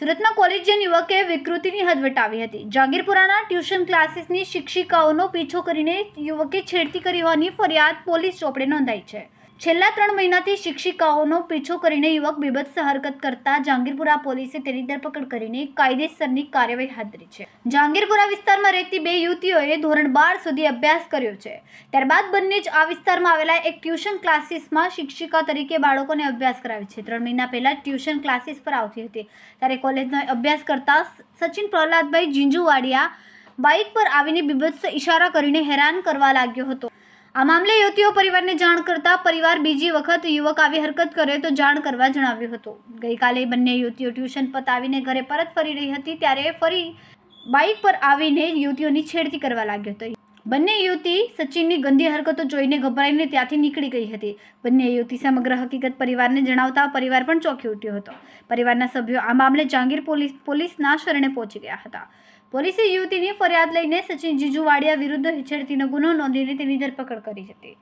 સુરતમાં કોલેજિયન યુવકે વિકૃતિની હદ વટાવી હતી. જાગીરપુરાના ટ્યુશન ક્લાસીસની શિક્ષિકાઓનો પીછો કરીને યુવકે છેડતી કરી હોવાની ફરિયાદ પોલીસ ચોપડે નોંધાઈ છે. છેલ્લા ત્રણ મહિનાથી શિક્ષિકાઓનો પીછો કરીને યુવક બીભત્સ હરકત કરતા જહાંગીરપુરા પોલીસે તેની ધરપકડ કરીને કાયદેસરની કાર્યવાહી હાથ ધરી છે. જહાંગીરપુરા વિસ્તારમાં રહેતી બે યુવતીઓએ ધોરણ બાર સુધી અભ્યાસ કર્યો છે. ત્યારબાદ બંને જ આ વિસ્તારમાં આવેલા એક ટ્યુશન ક્લાસીસમાં શિક્ષિકા તરીકે બાળકોને અભ્યાસ કરાવે છે. ત્રણ મહિના પહેલા ટ્યુશન ક્લાસીસ પર આવતી હતી. ત્યારે કોલેજનો અભ્યાસ કરતા સચિન પ્રહલાદભાઈ જીંજુવાડિયા બાઇક પર આવીને બીભત્સ ઇશારા કરીને હેરાન કરવા લાગ્યો હતો. આ મામલે યુવતીઓ પરિવારને જાણ કરતા પરિવાર બીજી વખત યુવક આવી હરકત કરે તો જાણ કરવા જણાવ્યું હતું. ગઈકાલે બંને યુવતીઓ ટ્યુશન પતાવીને ઘરે પરત ફરી રહી હતી ત્યારે ફરી બાઇક પર આવીને યુવતીઓની છેડતી કરવા લાગ્યો હતો. બંને યુવતી સચિનની ગંદી હરકતો જોઈને ગભરાઈને ત્યાંથી નીકળી ગઈ હતી. બંને યુવતી સમગ્ર હકીકત પરિવારને જણાવતા પરિવાર પણ ચોંકી ઉઠ્યો હતો. પરિવારના સભ્યો આ મામલે જાંગીર પોલીસ, પોલીસના શરણે પહોંચી ગયા હતા. પોલીસે યુવતીની ફરિયાદ લઈને સચિન જીજુવાડિયા વિરુદ્ધ છેડતીનો ગુનો નોંધીને તેની ધરપકડ કરી હતી.